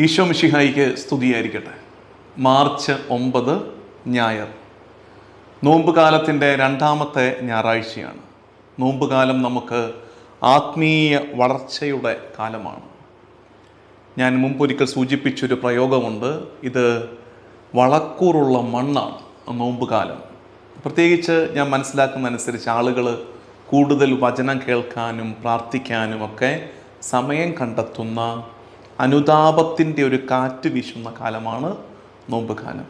ഈശോ മിഷിഹായിക്ക് സ്തുതിയായിരിക്കട്ടെ. മാർച്ച് ഒമ്പത് ഞായർ. നോമ്പ് കാലത്തിന്റെ രണ്ടാമത്തെ ഞായറാഴ്ചയാണ്. നോമ്പ് കാലം നമുക്ക് ആത്മീയ വളർച്ചയുടെ കാലമാണ്. ഞാൻ മുമ്പൊരിക്കൽ സൂചിപ്പിച്ചൊരു പ്രയോഗമുണ്ട്. ഇത് വളക്കൂറുള്ള മണ്ണാണ് നോമ്പ് കാലം പ്രത്യേകിച്ച് ഞാൻ മനസ്സിലാക്കുന്ന അനുസരിച്ച് ആളുകൾ കൂടുതൽ വചനം കേൾക്കാനും പ്രാർത്ഥിക്കാനും ഒക്കെ സമയം കണ്ടെത്തുന്ന അനുതാപത്തിന്റെ ഒരു കാറ്റ് വീശുന്ന കാലമാണ് നോമ്പ് കാലം.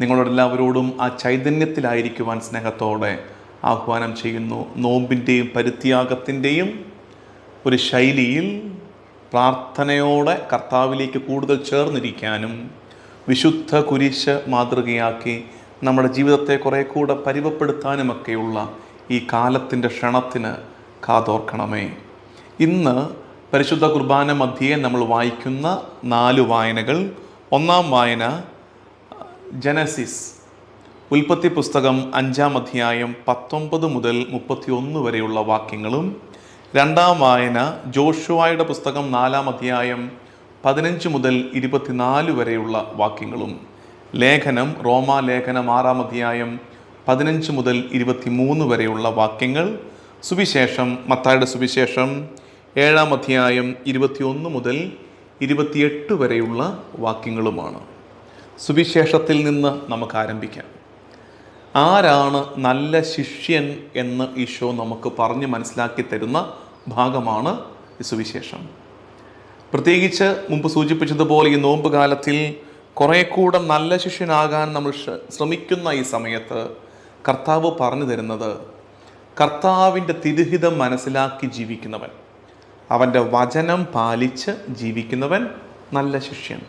നിങ്ങളോടെല്ലാവരോടും ആ ചൈതന്യത്തിലായിരിക്കുവാൻ സ്നേഹത്തോടെ ആഹ്വാനം ചെയ്യുന്നു. നോമ്പിന്റെയും പരിത്യാഗത്തിന്റെയും ഒരു ശൈലിയിൽ പ്രാർത്ഥനയോടെ കർത്താവിലേക്ക് കൂടുതൽ ചേർന്നിരിക്കാനും വിശുദ്ധ കുരിശ് മാതൃകയാക്കി നമ്മുടെ ജീവിതത്തെ കുറേ കൂടെ പരിവപ്പെടുത്താനുമൊക്കെയുള്ള ഈ കാലത്തിന്റെ ക്ഷണത്തിന് കാതോർക്കണമേ. ഇന്ന് പരിശുദ്ധ കുർബാന മധ്യേ നമ്മൾ വായിക്കുന്ന നാല് വായനകൾ. ഒന്നാം വായന ജനസിസ് ഉൽപ്പത്തി പുസ്തകം അഞ്ചാം അധ്യായം പത്തൊമ്പത് മുതൽ മുപ്പത്തിയൊന്ന് വരെയുള്ള വാക്യങ്ങളും. രണ്ടാം വായന ജോഷുവായുടെ പുസ്തകം നാലാം അധ്യായം പതിനഞ്ച് മുതൽ ഇരുപത്തിനാല് വരെയുള്ള വാക്യങ്ങളും. ലേഖനം റോമാ ലേഖനം ആറാം അധ്യായം പതിനഞ്ച് മുതൽ ഇരുപത്തിമൂന്ന് വരെയുള്ള വാക്യങ്ങൾ. സുവിശേഷം മത്തായുടെ സുവിശേഷം ഏഴാം അധ്യായം ഇരുപത്തിയൊന്ന് മുതൽ ഇരുപത്തിയെട്ട് വരെയുള്ള വാക്യങ്ങളുമാണ്. സുവിശേഷത്തിൽ നിന്ന് നമുക്ക് ആരംഭിക്കാം. ആരാണ് നല്ല ശിഷ്യൻ എന്ന് ഈശോ നമുക്ക് പറഞ്ഞ് മനസ്സിലാക്കി തരുന്ന ഭാഗമാണ് സുവിശേഷം. പ്രത്യേകിച്ച് മുമ്പ് സൂചിപ്പിച്ചതുപോലെ ഈ നോമ്പ് കാലത്തിൽ കുറേ കൂടെ നല്ല ശിഷ്യനാകാൻ നമ്മൾ ശ്രമിക്കുന്ന ഈ സമയത്ത് കർത്താവ് പറഞ്ഞു തരുന്നത് കർത്താവിന്റെ തിരുഹിതം മനസ്സിലാക്കി ജീവിക്കുന്നവൻ. അവന്റെ വചനം പാലിച്ച് ജീവിക്കുന്നവൻ നല്ല ശിഷ്യൻ.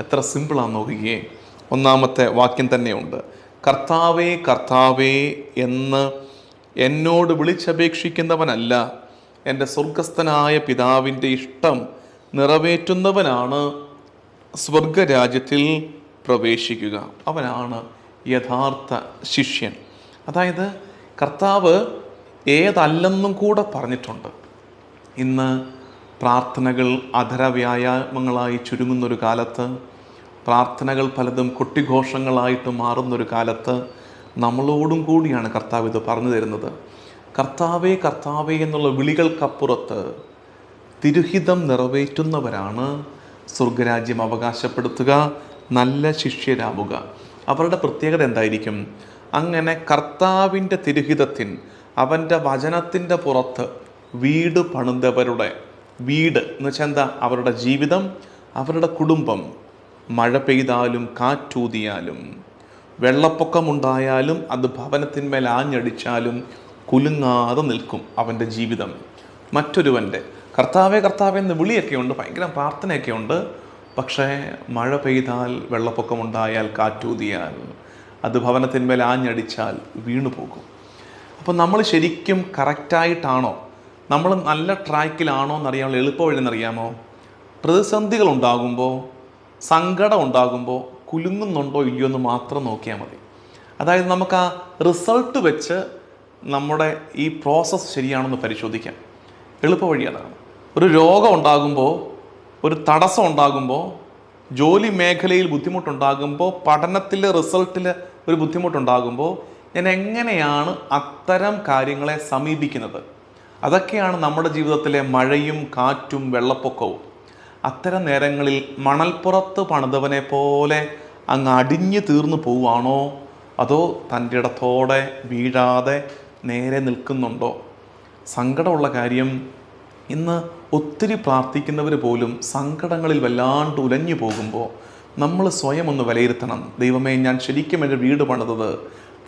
എത്ര സിമ്പിളാണ് നോക്കുകയെ ഒന്നാമത്തെ വാക്യം തന്നെയുണ്ട്. കർത്താവേ കർത്താവേ എന്ന് എന്നോട് വിളിച്ചപേക്ഷിക്കുന്നവനല്ല. എന്റെ സ്വർഗസ്ഥനായ പിതാവിന്റെ ഇഷ്ടം നിറവേറ്റുന്നവനാണ്. സ്വർഗരാജ്യത്തിൽ പ്രവേശിക്കുക. അവനാണ് യഥാർത്ഥ ശിഷ്യൻ. അതായത് കർത്താവ് ഏതല്ലെന്നും കൂടെ പറഞ്ഞിട്ടുണ്ട്. ഇന്ന് പ്രാർത്ഥനകൾ അധര വ്യായാമങ്ങളായി ചുരുങ്ങുന്നൊരു കാലത്ത് പ്രാർത്ഥനകൾ പലതും കൊട്ടിഘോഷങ്ങളായിട്ട് മാറുന്നൊരു കാലത്ത് നമ്മളോടും കൂടിയാണ് കർത്താവ് ഇത് പറഞ്ഞു തരുന്നത്. കർത്താവേ കർത്താവേ എന്നുള്ള വിളികൾക്കപ്പുറത്ത് തിരുഹിതം നിറവേറ്റുന്നവരാണ് സ്വർഗരാജ്യം അവകാശപ്പെടുത്തുക നല്ല ശിഷ്യരാവുക. അവരുടെ പ്രത്യേകത എന്തായിരിക്കും? അങ്ങനെ കർത്താവിന്റെ തിരുഹിതത്തിൻ അവന്റെ വചനത്തിന്റെ പുറത്ത് വീട് പണിതവരുടെ വീട് എന്ന് വെച്ചാൽ എന്താ? അവരുടെ ജീവിതം അവരുടെ കുടുംബം. മഴ പെയ്താലും കാറ്റൂതിയാലും വെള്ളപ്പൊക്കമുണ്ടായാലും അത് ഭവനത്തിന്മേൽ ആഞ്ഞടിച്ചാലും കുലുങ്ങാതെ നിൽക്കും അവന്റെ ജീവിതം. മറ്റൊരുവന്റെ കർത്താവേ കർത്താവേ എന്ന് വിളിയൊക്കെ ഉണ്ട് ഭയങ്കര പ്രാർത്ഥനയൊക്കെ ഉണ്ട് പക്ഷേ മഴ പെയ്താൽ വെള്ളപ്പൊക്കമുണ്ടായാൽ കാറ്റൂതിയാൽ അത് ഭവനത്തിന്മേൽ ആഞ്ഞടിച്ചാൽ വീണു പോകും അപ്പോൾ നമ്മൾ ശരിക്കും കറക്റ്റായിട്ടാണോ നമ്മൾ നല്ല ട്രാക്കിലാണോ എന്നറിയാമോ എളുപ്പവഴി എന്നറിയാമോ? പ്രതിസന്ധികൾ ഉണ്ടാകുമ്പോൾ സങ്കടം ഉണ്ടാകുമ്പോൾ കുലുങ്ങുന്നുണ്ടോ ഇല്ലയോ എന്ന് മാത്രം നോക്കിയാൽ മതി. അതായത് നമുക്ക് ആ റിസൾട്ട് വെച്ച് നമ്മുടെ ഈ പ്രോസസ്സ് ശരിയാണെന്ന് പരിശോധിക്കാം. എളുപ്പവഴി അതാണ്. ഒരു രോഗം ഉണ്ടാകുമ്പോൾ ഒരു തടസ്സം ഉണ്ടാകുമ്പോൾ ജോലി മേഖലയിൽ ബുദ്ധിമുട്ടുണ്ടാകുമ്പോൾ പഠനത്തിലെ റിസൾട്ടിൽ ഒരു ബുദ്ധിമുട്ടുണ്ടാകുമ്പോൾ ഞാൻ എങ്ങനെയാണ് അത്തരം കാര്യങ്ങളെ സമീപിക്കുന്നത്? അതൊക്കെയാണ് നമ്മുടെ ജീവിതത്തിലെ മഴയും കാറ്റും വെള്ളപ്പൊക്കവും. അത്തരം നേരങ്ങളിൽ മണൽപ്പുറത്ത് പണിതവനെ പോലെ അങ്ങ് അടിഞ്ഞു തീർന്നു പോവുകയാണോ? അതോ തന്റെ ഇടത്തോടെ വീഴാതെ നേരെ നിൽക്കുന്നുണ്ടോ? സങ്കടമുള്ള കാര്യം ഇന്ന് ഒത്തിരി പ്രാർത്ഥിക്കുന്നവർ പോലും സങ്കടങ്ങളിൽ വല്ലാണ്ട് ഉലഞ്ഞു പോകുമ്പോൾ നമ്മൾ സ്വയം ഒന്ന് വിലയിരുത്തണം. ദൈവമേ ഞാൻ ശരിക്കും എന്റെ വീട് പണിതത്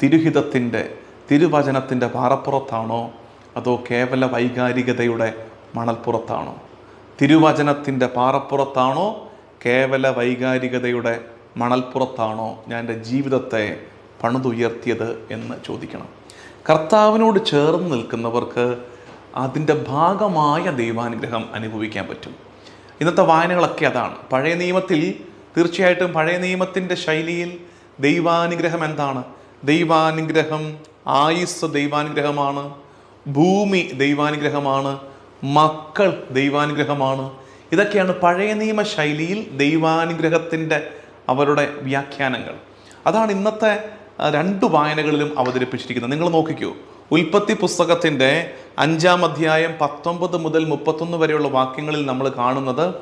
തിരുഹിതത്തിന്റെ തിരുവചനത്തിന്റെ പാറപ്പുറത്താണോ? അതോ കേവല വൈകാരികതയുടെ മണൽപ്പുറത്താണോ? തിരുവചനത്തിന്റെ പാറപ്പുറത്താണോ? കേവല വൈകാരികതയുടെ മണൽപ്പുറത്താണോ? ഞാൻ എന്റെ ജീവിതത്തെ പണിതുയർത്തിയത് എന്ന് ചോദിക്കണം. കർത്താവിനോട് ചേർന്ന് നിൽക്കുന്നവർക്ക് അതിന്റെ ഭാഗമായ ദൈവാനുഗ്രഹം അനുഭവിക്കാൻ പറ്റും. ഇന്നത്തെ വായനകളൊക്കെ അതാണ്. പഴയ നിയമത്തിൽ തീർച്ചയായിട്ടും പഴയ നിയമത്തിന്റെ ശൈലിയിൽ ദൈവാനുഗ്രഹം എന്താണ്? ദൈവാനുഗ്രഹം ആയുസ് ദൈവാനുഗ്രഹമാണ്. ഭൂമി ദൈവാനുഗ്രഹമാണ് മക്കൾ ദൈവാനുഗ്രഹമാണ്. ഇതൊക്കെയാണ് പഴയ നിയമ ശൈലിയിൽ ദൈവാനുഗ്രഹത്തിന്റെ അവരുടെ വ്യാഖ്യാനങ്ങൾ. അതാണ് ഇന്നത്തെ രണ്ട് വായനകളിലും അവതരിപ്പിച്ചിരിക്കുന്നത്. നിങ്ങൾ നോക്കിക്കൂ ഉൽപ്പത്തി പുസ്തകത്തിന്റെ അഞ്ചാം അധ്യായം പത്തൊമ്പത് മുതൽ മുപ്പത്തൊന്ന് വരെയുള്ള വാക്യങ്ങളിൽ നമ്മൾ കാണുന്നത്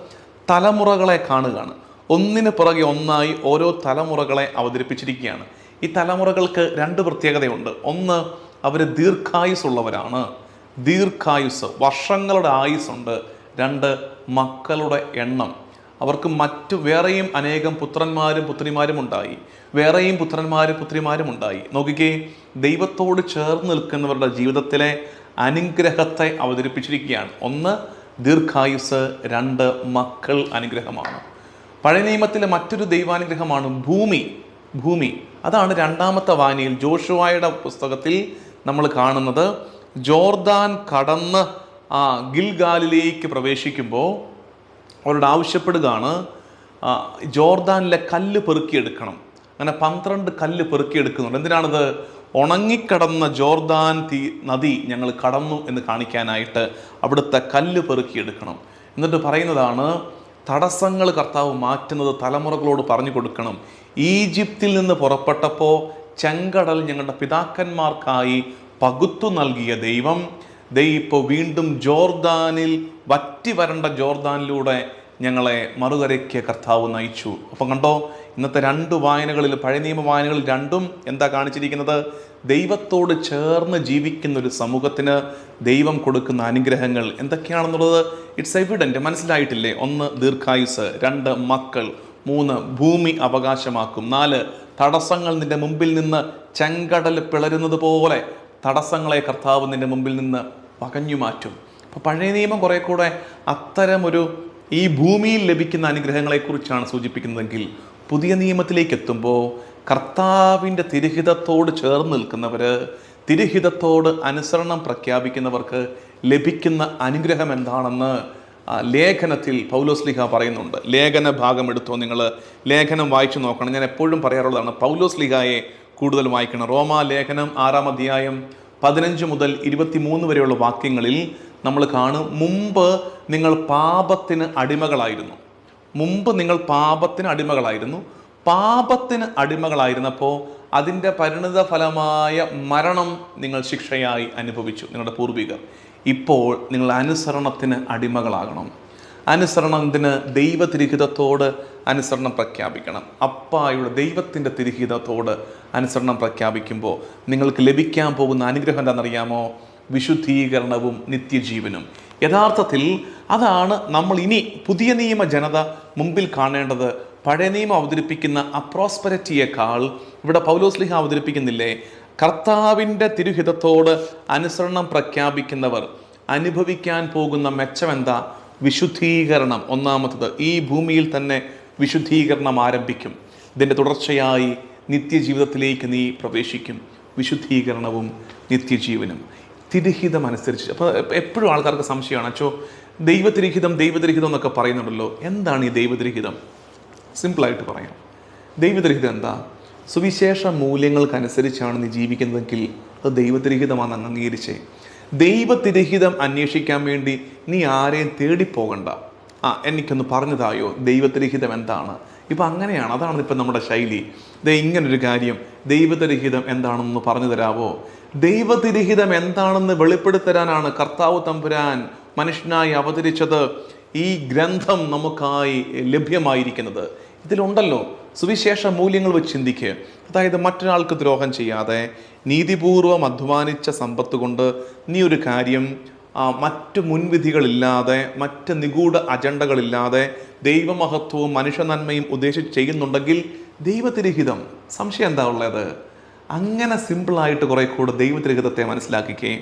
തലമുറകളെ കാണുകയാണ്. ഒന്നിന് പുറകെ ഒന്നായി ഓരോ തലമുറകളെ അവതരിപ്പിച്ചിരിക്കുകയാണ്. ഈ തലമുറകൾക്ക് രണ്ട് പ്രത്യേകതയുണ്ട്. ഒന്ന് അവർ ദീർഘായുസുള്ളവരാണ് ദീർഘായുസ് വർഷങ്ങളുടെ ആയുസ്സുണ്ട്. രണ്ട് മക്കളുടെ എണ്ണം. അവർക്ക് മറ്റു വേറെയും അനേകം പുത്രന്മാരും പുത്രിമാരും ഉണ്ടായി. വേറെയും പുത്രന്മാരും പുത്രിമാരും ഉണ്ടായി. നോക്കിക്കേ ദൈവത്തോട് ചേർന്ന് നിൽക്കുന്നവരുടെ ജീവിതത്തിലെ അനുഗ്രഹത്തെ അവതരിപ്പിച്ചിരിക്കുകയാണ്. ഒന്ന് ദീർഘായുസ് രണ്ട് മക്കൾ അനുഗ്രഹമാണ്. പഴയ നിയമത്തിലെ മറ്റൊരു ദൈവാനുഗ്രഹമാണ് ഭൂമി. ഭൂമി. അതാണ് രണ്ടാമത്തെ വായനയിൽ ജോഷുവായുടെ പുസ്തകത്തിൽ നമ്മൾ കാണുന്നത് ജോർദാൻ കടന്ന് ആ ഗിൽഗാലിലേക്ക് പ്രവേശിക്കുമ്പോൾ അവരോട് ആവശ്യപ്പെടുകയാണ് ജോർദാനിലെ കല്ല് പെറുക്കിയെടുക്കണം. അങ്ങനെ പന്ത്രണ്ട് കല്ല് പെറുക്കിയെടുക്കുന്നുണ്ട്. എന്തിനാണിത്? ഉണങ്ങിക്കടന്ന ജോർദാൻ തീ നദി ഞങ്ങൾ കടന്നു എന്ന് കാണിക്കാനായിട്ട് അവിടുത്തെ കല്ല് പെറുക്കിയെടുക്കണം. എന്നിട്ട് പറയുന്നതാണ് തടസ്സങ്ങൾ കർത്താവ് മാറ്റുന്നത് തലമുറകളോട് പറഞ്ഞു കൊടുക്കണം. ഈജിപ്തിൽ നിന്ന് പുറപ്പെട്ടപ്പോൾ ചെങ്കടൽ ഞങ്ങളുടെ പിതാക്കന്മാർക്കായി പകുത്തു നൽകിയ ദൈവം. ദൈവം ഇപ്പോൾ വീണ്ടും ജോർദാനിൽ വറ്റി വരണ്ട ജോർദാനിലൂടെ ഞങ്ങളെ മറുകരയ്ക്ക് കർത്താവ് നയിച്ചു. അപ്പം കണ്ടോ ഇന്നത്തെ രണ്ട് വായനകളിൽ പഴയ നിയമ വായനകളിൽ രണ്ടും എന്താ കാണിച്ചിരിക്കുന്നത്? ദൈവത്തോട് ചേർന്ന് ജീവിക്കുന്ന ഒരു സമൂഹത്തിന് ദൈവം കൊടുക്കുന്ന അനുഗ്രഹങ്ങൾ എന്തൊക്കെയാണെന്നുള്ളത് ഇറ്റ്സ് എവിഡന്റ് മനസ്സിലായിട്ടില്ലേ? ഒന്ന് ദീർഘായുസ് രണ്ട് മക്കൾ മൂന്ന് ഭൂമി അവകാശമാക്കും നാല് തടസ്സങ്ങൾ നിന്റെ മുമ്പിൽ നിന്ന് ചെങ്കടൽ പിളരുന്നത് പോലെ തടസ്സങ്ങളെ കർത്താവ് നിന്റെ മുമ്പിൽ നിന്ന് പകഞ്ഞു മാറ്റും. അപ്പോൾ പഴയ നിയമം കുറേ കൂടെ അത്തരമൊരു ഈ ഭൂമിയിൽ ലഭിക്കുന്ന അനുഗ്രഹങ്ങളെക്കുറിച്ചാണ് സൂചിപ്പിക്കുന്നതെങ്കിൽ പുതിയ നിയമത്തിലേക്ക് എത്തുമ്പോൾ കർത്താവിന്റെ തിരുഹിതത്തോട് ചേർന്ന് നിൽക്കുന്നവർ തിരുഹിതത്തോട് അനുസരണം പ്രഖ്യാപിക്കുന്നവർക്ക് ലഭിക്കുന്ന അനുഗ്രഹം എന്താണെന്ന് ലേഖനത്തിൽ പൗലോസ്ലിഹ പറയുന്നുണ്ട് ലേഖന ഭാഗം എടുത്തോ നിങ്ങൾ ലേഖനം വായിച്ചു നോക്കണം. ഞാൻ എപ്പോഴും പറയാറുള്ളതാണ് പൗലോസ്ലിഹയെ കൂടുതൽ വായിക്കണം. റോമാ ലേഖനം ആറാം അധ്യായം പതിനഞ്ച് മുതൽ ഇരുപത്തിമൂന്ന് വരെയുള്ള വാക്യങ്ങളിൽ നമ്മൾ കാണും മുമ്പ് നിങ്ങൾ പാപത്തിന് അടിമകളായിരുന്നു. മുമ്പ് നിങ്ങൾ പാപത്തിന് അടിമകളായിരുന്നു. പാപത്തിന് അടിമകളായിരുന്നപ്പോൾ അതിന്റെ പരിണിത ഫലമായ മരണം നിങ്ങൾ ശിക്ഷയായി അനുഭവിച്ചു. നിങ്ങളുടെ പൂർവികർ. ഇപ്പോൾ നിങ്ങൾ അനുസരണത്തിന് അടിമകളാകണം. അനുസരണത്തിന് ദൈവതിരിഹിതത്തോട് അനുസരണം പ്രഖ്യാപിക്കണം. അപ്പായുടെ ദൈവത്തിന്റെ തിരിഹിതത്തോട് അനുസരണം പ്രഖ്യാപിക്കുമ്പോൾ നിങ്ങൾക്ക് ലഭിക്കാൻ പോകുന്ന അനുഗ്രഹം എന്താണെന്നറിയാമോ? വിശുദ്ധീകരണവും നിത്യജീവനും. യഥാർത്ഥത്തിൽ അതാണ് നമ്മൾ ഇനി പുതിയ നിയമ ജനത മുമ്പിൽ കാണേണ്ടത്. പഴയ നിയമം അവതരിപ്പിക്കുന്ന അപ്രോസ്പെരിറ്റിയേക്കാൾ ഇവിടെ പൗലോസ്ലിഹ അവതരിപ്പിക്കുന്നില്ലേ? കർത്താവിന്റെ തിരുഹിതത്തോട് അനുസരണം പ്രഖ്യാപിക്കുന്നവർ അനുഭവിക്കാൻ പോകുന്ന മെച്ചമെന്താ? വിശുദ്ധീകരണം. ഒന്നാമത്തത് ഈ ഭൂമിയിൽ തന്നെ വിശുദ്ധീകരണം ആരംഭിക്കും. ഇതിന്റെ തുടർച്ചയായി നിത്യജീവിതത്തിലേക്ക് നീ പ്രവേശിക്കും. വിശുദ്ധീകരണവും നിത്യജീവനും. തിരുഹിതം അനുസരിച്ച്. അപ്പോൾ എപ്പോഴും ആൾക്കാർക്ക് സംശയമാണ് അച്ചോ ദൈവതിരിഹിതം ദൈവതിരിഹിതം എന്നൊക്കെ പറയുന്നുണ്ടല്ലോ. എന്താണ് ഈ ദൈവതിരിഹിതം? സിമ്പിളായിട്ട് പറയാം. ദൈവതിരിഹിതം എന്താ? സുവിശേഷ മൂല്യങ്ങൾക്കനുസരിച്ചാണ് നീ ജീവിക്കുന്നതെങ്കിൽ അത് ദൈവതിരഹിതമാണ് അംഗീകരിച്ചേ. ദൈവത്തിരഹിതം അന്വേഷിക്കാൻ വേണ്ടി നീ ആരെയും തേടിപ്പോകണ്ട. ആ എനിക്കൊന്ന് പറഞ്ഞതായോ? ദൈവത്തിരഹിതം എന്താണ്? ഇപ്പം അങ്ങനെയാണ്. അതാണ് ഇപ്പം നമ്മുടെ ശൈലി. ദേ ഇങ്ങനൊരു കാര്യം. ദൈവത്തിരഹിതം എന്താണെന്ന് പറഞ്ഞു തരാവോ? ദൈവതിരഹിതം എന്താണെന്ന് വെളിപ്പെടുത്തരാനാണ് കർത്താവ് തമ്പുരാൻ മനുഷ്യനായി അവതരിച്ചത്. ഈ ഗ്രന്ഥം നമുക്കായി ലഭ്യമായിരിക്കുന്നത്. ഇതിലുണ്ടല്ലോ സുവിശേഷ മൂല്യങ്ങൾ വെച്ച് ചിന്തിക്കുക അതായത് മറ്റൊരാൾക്ക് ദ്രോഹം ചെയ്യാതെ നീതിപൂർവം അധ്വാനിച്ച സമ്പത്ത് കൊണ്ട് നീ ഒരു കാര്യം മറ്റ് മുൻവിധികളില്ലാതെ മറ്റ് നിഗൂഢ അജണ്ടകളില്ലാതെ ദൈവമഹത്വവും മനുഷ്യ നന്മയും ഉദ്ദേശിച്ച് ചെയ്യുന്നുണ്ടെങ്കിൽ ദൈവത്തിരഹിതം. സംശയം എന്താ ഉള്ളത്? അങ്ങനെ സിമ്പിളായിട്ട് കുറേ കൂടെ ദൈവത്തിരഹിതത്തെ മനസ്സിലാക്കിക്കേ.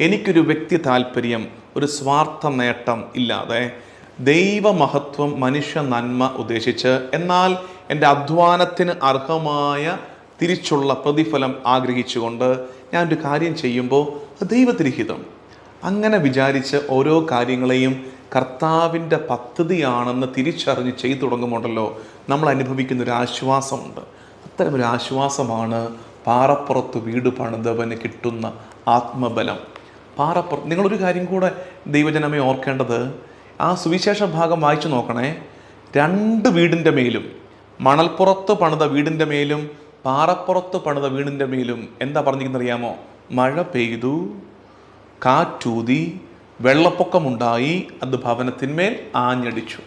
എനിക്കൊരു വ്യക്തി താല്പര്യം ഒരു സ്വാർത്ഥ നേട്ടം ഇല്ലാതെ ദൈവമഹത്വം മനുഷ്യ നന്മ ഉദ്ദേശിച്ച് എന്നാൽ എന്റെ അധ്വാനത്തിന് അർഹമായ തിരിച്ചുള്ള പ്രതിഫലം ആഗ്രഹിച്ചുകൊണ്ട് ഞാൻ ഒരു കാര്യം ചെയ്യുമ്പോൾ അത് ദൈവത്തിരിഹിതം. അങ്ങനെ വിചാരിച്ച് ഓരോ കാര്യങ്ങളെയും കർത്താവിന്റെ പദ്ധതിയാണെന്ന് തിരിച്ചറിഞ്ഞ് ചെയ്തു തുടങ്ങുമ്പോണ്ടല്ലോ നമ്മൾ അനുഭവിക്കുന്ന ഒരു ആശ്വാസമുണ്ട്. അത്തരം ഒരു ആശ്വാസമാണ് പാറപ്പുറത്ത് വീട് പണിതവന് കിട്ടുന്ന ആത്മബലം. പാറപ്പുറത്ത് നിങ്ങളൊരു കാര്യം കൂടെ ദൈവജനമേ ഓർക്കേണ്ടത്? ആ സുവിശേഷ ഭാഗം വായിച്ചു നോക്കണേ. രണ്ട് വീടിന്റെ മേലും മണൽപ്പുറത്ത് പണിത വീടിന്റെ മേലും പാറപ്പുറത്ത് പണിത വീടിന്റെ മേലും എന്താ പറഞ്ഞിരിക്കുന്നറിയാമോ? മഴ പെയ്തു കാറ്റൂതി വെള്ളപ്പൊക്കമുണ്ടായി അത് ഭവനത്തിന്മേൽ ആഞ്ഞടിച്ചു.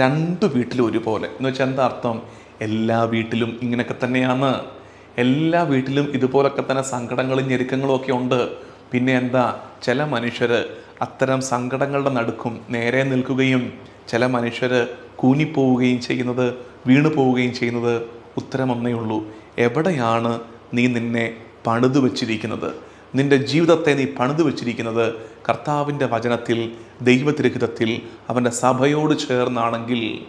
രണ്ട് വീട്ടിലും ഒരുപോലെ. എന്ന് വെച്ചാൽ എന്താ അർത്ഥം? എല്ലാ വീട്ടിലും ഇങ്ങനെയൊക്കെ തന്നെയാണ്. എല്ലാ വീട്ടിലും ഇതുപോലൊക്കെ തന്നെ സങ്കടങ്ങളും ഞെരുക്കങ്ങളും ഒക്കെ ഉണ്ട്. പിന്നെ എന്താ? ചില മനുഷ്യർ അത്തരം സങ്കടങ്ങളുടെ നടുക്കും നേരെ നിൽക്കുകയും ചില മനുഷ്യർ കൂനിപ്പോവുകയും ചെയ്യുന്നത് വീണു പോവുകയും ചെയ്യുന്നത് ഉത്തരം ഉള്ളൂ. എവിടെയാണ് നീ നിന്നെ പണിതു വച്ചിരിക്കുന്നത്? നിന്റെ ജീവിതത്തെ നീ പണിതു വച്ചിരിക്കുന്നത് കർത്താവിന്റെ വചനത്തിൽ ദൈവതിരഹിതത്തിൽ അവന്റെ സഭയോട് ചേർന്നാണെങ്കിൽ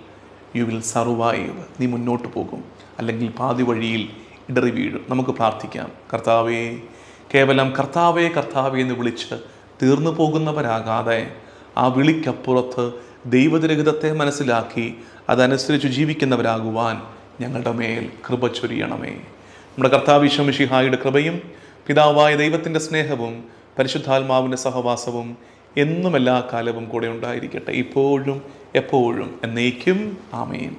യു വിൽ സർവൈവ് നീ മുന്നോട്ട് പോകും. അല്ലെങ്കിൽ പാതി വഴിയിൽ ഇടറി വീഴും. നമുക്ക് പ്രാർത്ഥിക്കാം. കർത്താവേ കേവലം കർത്താവേ കർത്താവേ എന്ന് വിളിച്ച് തീർന്നു പോകുന്നവരാകാതെ ആ വിളിക്കപ്പുറത്ത് ദൈവതിരഹിതത്തെ മനസ്സിലാക്കി അതനുസരിച്ച് ജീവിക്കുന്നവരാകുവാൻ ഞങ്ങളുടെ മേൽ കൃപ ചൊരിയണമേ. നമ്മുടെ കർത്താവ് ഈശ്വമിഷിഹായുടെ കൃപയും പിതാവായ ദൈവത്തിന്റെ സ്നേഹവും പരിശുദ്ധാത്മാവിന്റെ സഹവാസവും എന്നും എല്ലാ കാലവും കൂടെ ഉണ്ടായിരിക്കട്ടെ. ഇപ്പോഴും എപ്പോഴും എന്നേക്കും. ആമേൻ.